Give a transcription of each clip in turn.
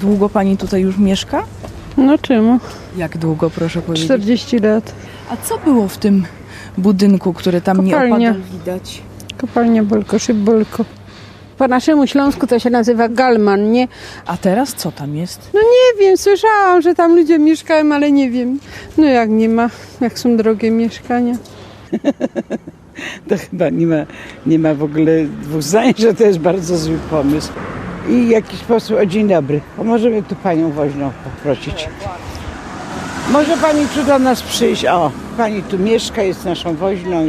Długo pani tutaj już mieszka? No czemu? Jak długo, proszę powiedzieć? 40 lat. A co było w tym budynku, który tam nie Kopalnia. opadał widać? Kopalnia Bolko, szyb Bolko. Po naszemu Śląsku to się nazywa Galman, nie? A teraz co tam jest? No nie wiem, słyszałam, że tam ludzie mieszkają, ale nie wiem. No jak nie ma, jak są drogie mieszkania. To chyba nie ma, nie ma w ogóle dwóch zdań, że to jest bardzo zły pomysł. I jakiś sposób, o dzień dobry, możemy tu panią woźną poprosić. Może pani tu do nas przyjść? O, pani tu mieszka, jest naszą woźną.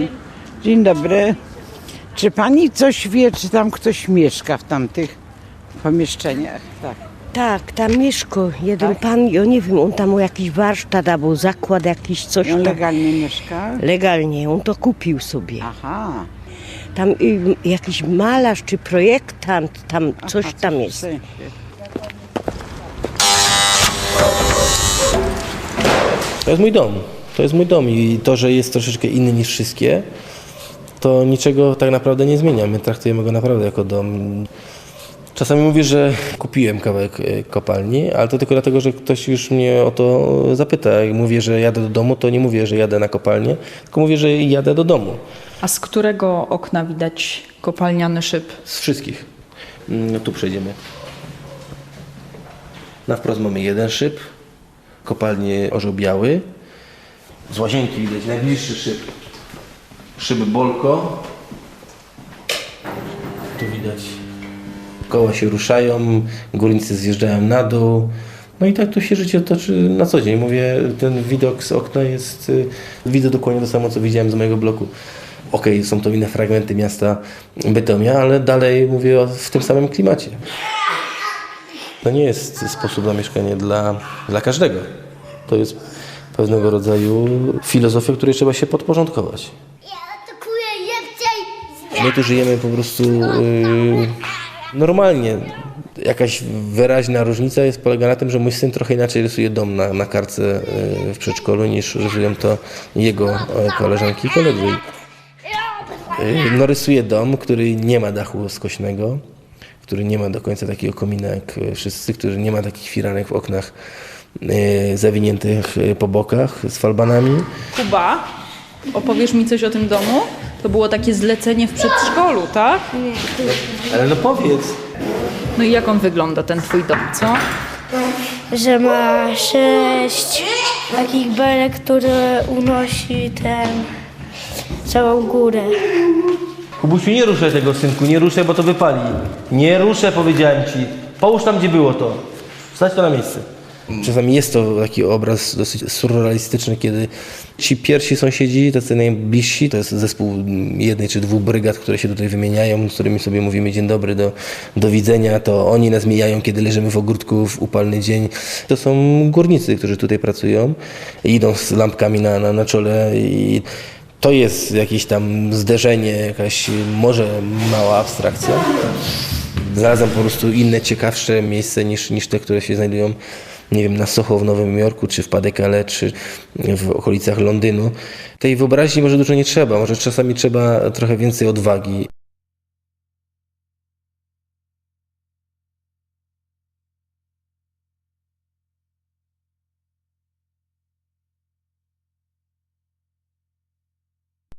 Dzień dobry. Czy pani coś wie, czy tam ktoś mieszka w tamtych pomieszczeniach? Tak. Tak, tam mieszka jeden Tak? pan, ja nie wiem, on tam ma jakiś warsztat albo zakład jakiś, coś on tam. legalnie mieszka? Legalnie, on to kupił sobie. Aha. Tam jakiś malarz czy projektant, tam coś Aha, tam jest. To jest mój dom. To jest mój dom i to, że jest troszeczkę inny niż wszystkie, to niczego tak naprawdę nie zmienia. My traktujemy go naprawdę jako dom. Czasami mówię, że kupiłem kawałek e, kopalni, ale to tylko dlatego, że ktoś już mnie o to zapyta. Jak mówię, że jadę do domu, to nie mówię, że jadę na kopalnię, tylko mówię, że jadę do domu. A z którego okna widać kopalniany szyb? Z wszystkich. Mm, Tu przejdziemy. Na wprost mamy jeden szyb, kopalnie orzeł biały. Z łazienki widać najbliższy szyb. Szyb Bolko. Tu widać koła się ruszają, górnicy zjeżdżają na dół. No i tak tu się życie toczy na co dzień. Mówię, ten widok z okna jest, y, widzę dokładnie to samo, co widziałem z mojego bloku. Okej, są to inne fragmenty miasta Bytomia, ale dalej mówię o, w tym samym klimacie. To nie jest sposób na mieszkanie dla, dla każdego. To jest pewnego rodzaju filozofia, której trzeba się podporządkować. My tu żyjemy po prostu yy, normalnie. Jakaś wyraźna różnica jest polega na tym, że mój syn trochę inaczej rysuje dom na, na yy, w przedszkolu niż rysują to jego e, koleżanki i koledzy. Yy, No rysuje dom, który nie ma dachu skośnego, który nie ma do końca takiego komina jak e, wszyscy, który nie ma takich firanek w oknach zawiniętych po bokach z falbanami. Kuba, opowiesz mi coś o tym domu? To było takie zlecenie w przedszkolu, tak? Ale no powiedz. No i jak on wygląda, ten twój dom, co? Że ma sześć takich belek, które unosi ten całą górę. Kubusiu, nie ruszaj tego, synku, nie ruszaj, bo to wypali. Nie ruszaj, powiedziałem ci. Połóż tam, gdzie było to. Wstać to na miejsce. Czasami jest to taki obraz dosyć surrealistyczny, kiedy ci pierwsi sąsiedzi, tacy najbliżsi, to jest zespół jednej czy dwóch brygad, które się tutaj wymieniają, z którymi sobie mówimy dzień dobry, do, do widzenia, to oni nas mijają, kiedy leżymy w ogródku w upalny dzień. To są górnicy, którzy tutaj pracują, idą z lampkami na, na, na czole i to jest jakieś tam zderzenie, jakaś może mała abstrakcja. Znalazłem po prostu inne, ciekawsze miejsce niż, niż te, które się znajdują, nie wiem, na Soho w Nowym Jorku, czy w Pas-de-Calais, czy w okolicach Londynu. Tej wyobraźni może dużo nie trzeba, może czasami trzeba trochę więcej odwagi.